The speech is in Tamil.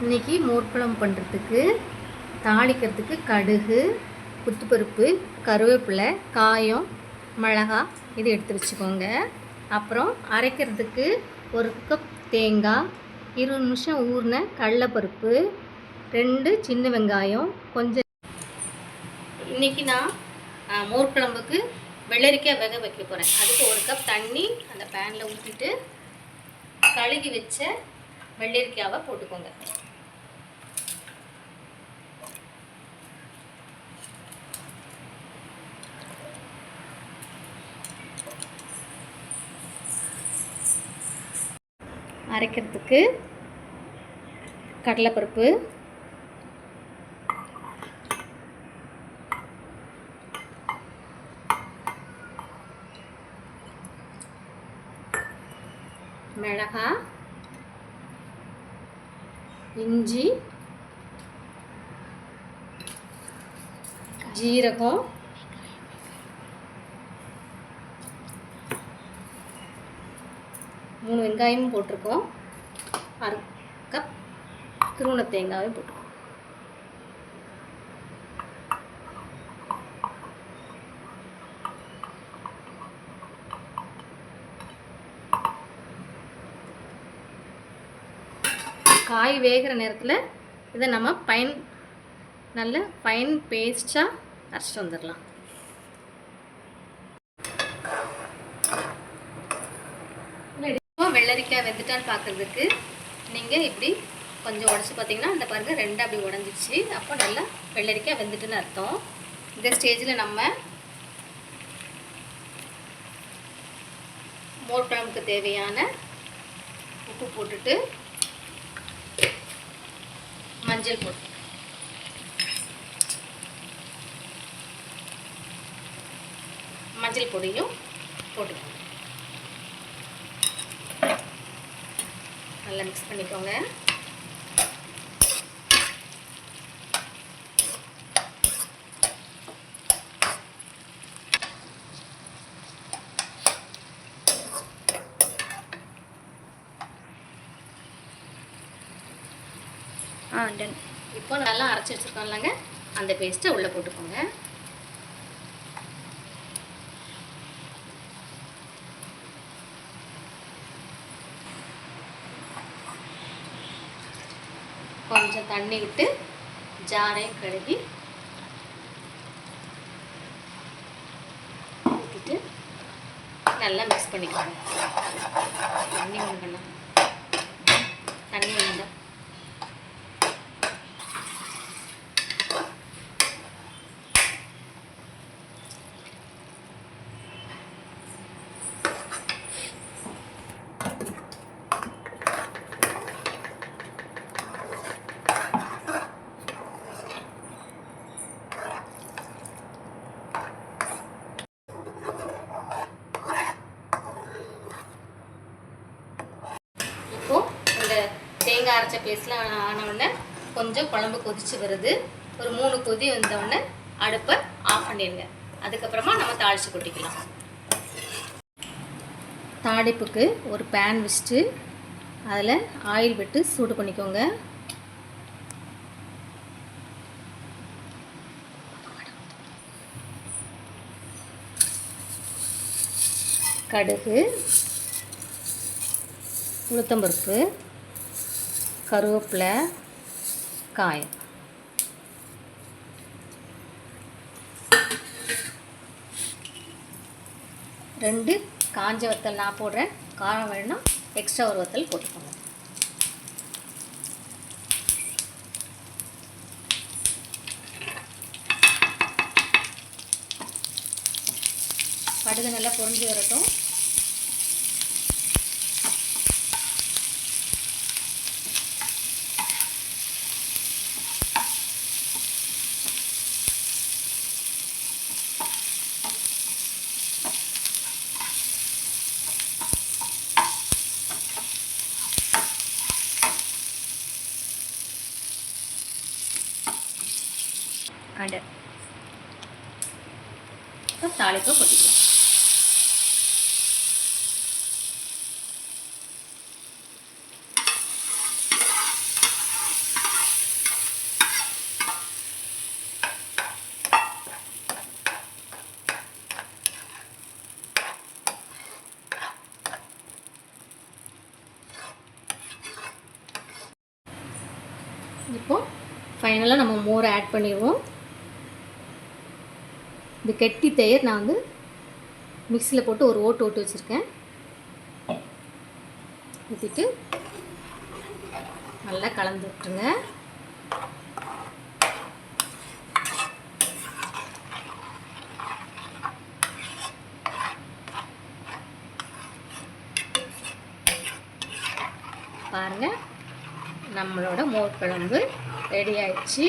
இன்றைக்கி மோர்க்குழம்பு பண்ணுறதுக்கு தாளிக்கிறதுக்கு கடுகு குத்துப்பருப்பு கருவேப்பிலை காயம் மிளகா இது எடுத்து வச்சுக்கோங்க. அப்புறம் அரைக்கிறதுக்கு ஒரு கப் தேங்காய் இருபது நிமிஷம் ஊறின கடலைப்பருப்பு ரெண்டு சின்ன வெங்காயம் கொஞ்சம் இன்றைக்கி நான் மோர்க்குழம்புக்கு மோர் குழம்புக்கு வெள்ளரிக்காய் வேக வைக்க போகிறேன் அதுக்கு ஒரு கப் தண்ணி அந்த பேனில் ஊற்றிட்டு கழுகி வச்ச வெள்ளரிக்காவை போட்டுக்கோங்க. அரைக்கிறதுக்கு கடலைப்பருப்பு. மிளகா. இஞ்சி. ஜீரகம். மூணு வெங்காயமும் போட்டிருக்கோம். அரை கப் திருவண்ண தேங்காயும் போட்டிருக்கோம். காய் வேகிற நேரத்தில் இதை நம்ம பயன் நல்ல ஃபைன் பேஸ்ட்டாக அரைச்சிட்டு வந்துடலாம். லைட்டாக வெள்ளரிக்காய் வெந்துட்டான்னு பார்க்குறதுக்கு நீங்கள் இப்படி கொஞ்சம் உடச்சி பார்த்தீங்கன்னா அந்த பாருங்க ரெண்டு அப்படி உடஞ்சிச்சு அப்போ நல்லா வெள்ளரிக்காய் வெந்துட்டுன்னு அர்த்தம். இந்த ஸ்டேஜில் நம்ம மோர் குழம்புக்கு தேவையான உப்பு போட்டுட்டு மஞ்சள் போட்டு மஞ்சள் பொடியும் போட்டுக்கோங்க நல்லா மிக்ஸ் பண்ணிக்கோங்க. ஆ டன் இப்போ நல்லா அரைச்சி வச்சுருக்கோம் இல்லைங்க அந்த பேஸ்ட்டை உள்ளே போட்டுக்கோங்க. கொஞ்சம் தண்ணி விட்டு ஜாரையும் கழுவி ஊற்றிட்டு நல்லா மிக்ஸ் பண்ணிக்கணும் தண்ணி வேணும். தண்ணி ஒன்று இப்போ இந்த திராட்சை பேஸ்ட்லாம் ஆனவுடனே கொஞ்சம் குழம்பு கொதிச்சு வருது. ஒரு மூணு கொதி வந்தவுடனே அடுப்பை ஆஃப் பண்ணிடுங்க. அதுக்கப்புறமா நம்ம தாளித்து கொட்டிக்கலாம். தாளிப்புக்கு ஒரு பேன் வச்சுட்டு அதில் ஆயில் விட்டு சூடு பண்ணிக்கோங்க. கடுகு உளுத்தம்பருப்பு கருவேப்பிலை காயம் ரெண்டு காஞ்ச வத்தல் நான் போடுறேன். காரம் வேணும்னா எக்ஸ்ட்ரா ஒரு வத்தல் போட்டுக்கோங்க. கடுகு நல்லா பொறிஞ்சு வரட்டும். அண்டு இப்போ தாளிப்பை கொட்டிக்கலாம் இப்போ ஃபைனலாக நம்ம மோரை ஆட் பண்ணிடுவோம். இந்த கெட்டி தயிர் நான் வந்து மிக்சியில் போட்டு ஒரு ஓட்டு ஓட்டு வச்சுருக்கேன். ஊற்றிட்டு நல்லா கலந்து விட்டுருங்க. பாருங்கள் நம்மளோட மோர் குழம்பு ரெடி ஆயிடுச்சு.